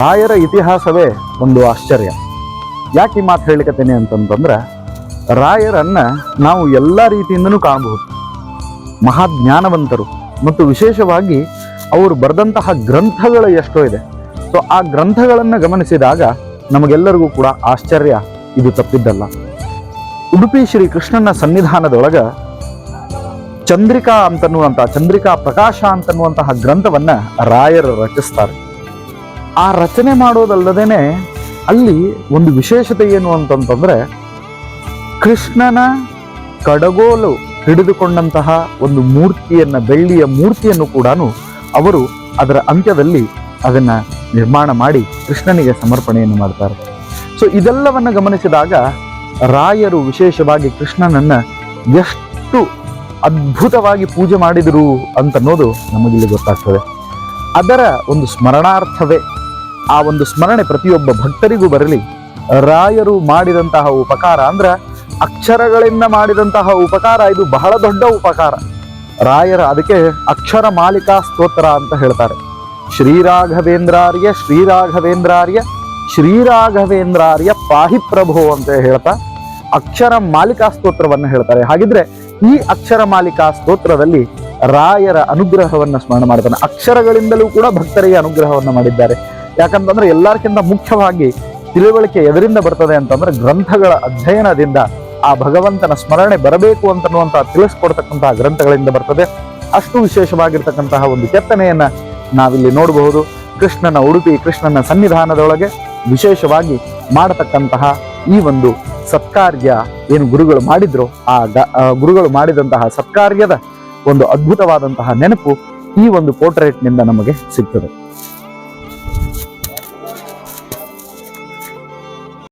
ರಾಯರ ಇತಿಹಾಸವೇ ಒಂದು ಆಶ್ಚರ್ಯ. ಯಾಕೆ ಈ ಮಾತು ಹೇಳಿಕತ್ತೇನೆ ಅಂತಂತಂದ್ರೆ, ರಾಯರನ್ನ ನಾವು ಎಲ್ಲ ರೀತಿಯಿಂದನೂ ಕಾಣಬಹುದು. ಮಹಾಜ್ಞಾನವಂತರು ಮತ್ತು ವಿಶೇಷವಾಗಿ ಅವರು ಬರೆದಂತಹ ಗ್ರಂಥಗಳು ಎಷ್ಟೋ ಇದೆ. ಸೊ ಆ ಗ್ರಂಥಗಳನ್ನು ಗಮನಿಸಿದಾಗ ನಮಗೆಲ್ಲರಿಗೂ ಕೂಡ ಆಶ್ಚರ್ಯ ಇದು ತಪ್ಪಿದ್ದಲ್ಲ. ಉಡುಪಿ ಶ್ರೀ ಕೃಷ್ಣನ ಸನ್ನಿಧಾನದೊಳಗ ಚಂದ್ರಿಕಾ ಅಂತನ್ನುವಂತಹ ಚಂದ್ರಿಕಾ ಪ್ರಕಾಶ ಅಂತನ್ನುವಂತಹ ಗ್ರಂಥವನ್ನ ರಾಯರು ರಚಿಸ್ತಾರೆ. ಆ ರಚನೆ ಮಾಡೋದಲ್ಲದೇ ಅಲ್ಲಿ ಒಂದು ವಿಶೇಷತೆ ಏನು ಅಂತಂತಂದ್ರೆ ಕೃಷ್ಣನ ಕಡಗೋಲು ಹಿಡಿದುಕೊಂಡಂತಹ ಒಂದು ಮೂರ್ತಿಯನ್ನು, ಬೆಳ್ಳಿಯ ಮೂರ್ತಿಯನ್ನು ಕೂಡ ಅವರು ಅದರ ಅಂತ್ಯದಲ್ಲಿ ಅದನ್ನು ನಿರ್ಮಾಣ ಮಾಡಿ ಕೃಷ್ಣನಿಗೆ ಸಮರ್ಪಣೆಯನ್ನು ಮಾಡ್ತಾರೆ. ಸೊ ಇದೆಲ್ಲವನ್ನು ಗಮನಿಸಿದಾಗ ರಾಯರು ವಿಶೇಷವಾಗಿ ಕೃಷ್ಣನನ್ನು ಎಷ್ಟು ಅದ್ಭುತವಾಗಿ ಪೂಜೆ ಮಾಡಿದರು ಅಂತನ್ನೋದು ನಮಗಿಲ್ಲಿ ಗೊತ್ತಾಗ್ತದೆ. ಅದರ ಒಂದು ಸ್ಮರಣಾರ್ಥವೇ ಆ ಒಂದು ಸ್ಮರಣೆ ಪ್ರತಿಯೊಬ್ಬ ಭಕ್ತರಿಗೂ ಬರಲಿ. ರಾಯರು ಮಾಡಿದಂತಹ ಉಪಕಾರ ಅಂದ್ರೆ ಅಕ್ಷರಗಳಿಂದ ಮಾಡಿದಂತಹ ಉಪಕಾರ, ಇದು ಬಹಳ ದೊಡ್ಡ ಉಪಕಾರ. ರಾಯರ ಅದಕ್ಕೆ ಅಕ್ಷರ ಮಾಲಿಕಾ ಸ್ತೋತ್ರ ಅಂತ ಹೇಳ್ತಾರೆ. ಶ್ರೀರಾಘವೇಂದ್ರಾರ್ಯ ಶ್ರೀರಾಘವೇಂದ್ರಾರ್ಯ ಶ್ರೀರಾಘವೇಂದ್ರಾರ್ಯ ಪಾಹಿ ಪ್ರಭು ಅಂತ ಹೇಳ್ತಾ ಅಕ್ಷರ ಮಾಲಿಕಾ ಸ್ತೋತ್ರವನ್ನು ಹೇಳ್ತಾರೆ. ಹಾಗಿದ್ರೆ ಈ ಅಕ್ಷರ ಮಾಲಿಕಾ ಸ್ತೋತ್ರದಲ್ಲಿ ರಾಯರ ಅನುಗ್ರಹವನ್ನ ಸ್ಮರಣೆ ಮಾಡ್ತಾನೆ. ಅಕ್ಷರಗಳಿಂದಲೂ ಕೂಡ ಭಕ್ತರಿಗೆ ಅನುಗ್ರಹವನ್ನ ಮಾಡಿದ್ದಾರೆ. ಯಾಕಂತಂದ್ರೆ ಎಲ್ಲರಿಗಿಂತ ಮುಖ್ಯವಾಗಿ ತಿಳುವಳಿಕೆ ಎದರಿಂದ ಬರ್ತದೆ ಅಂತಂದ್ರೆ ಗ್ರಂಥಗಳ ಅಧ್ಯಯನದಿಂದ ಆ ಭಗವಂತನ ಸ್ಮರಣೆ ಬರಬೇಕು ಅಂತನ್ನುವಂತಹ ತಿಳಿಸ್ಕೊಡ್ತಕ್ಕಂತಹ ಗ್ರಂಥಗಳಿಂದ ಬರ್ತದೆ. ಅಷ್ಟು ವಿಶೇಷವಾಗಿರ್ತಕ್ಕಂತಹ ಒಂದು ಕೆತ್ತನೆಯನ್ನ ನಾವಿಲ್ಲಿ ನೋಡಬಹುದು. ಕೃಷ್ಣನ ಉಡುಪಿ, ಕೃಷ್ಣನ ಸನ್ನಿಧಾನದೊಳಗೆ ವಿಶೇಷವಾಗಿ ಮಾಡತಕ್ಕಂತಹ ಈ ಒಂದು ಸತ್ಕಾರ್ಯ ಏನು ಗುರುಗಳು ಮಾಡಿದ್ರು, ಆ ಗುರುಗಳು ಮಾಡಿದಂತಹ ಸತ್ಕಾರ್ಯದ ಒಂದು ಅದ್ಭುತವಾದಂತಹ ನೆನಪು ಈ ಒಂದು ಪೋರ್ಟ್ರೇಟ್ನಿಂದ ನಮಗೆ ಸಿಗ್ತದೆ.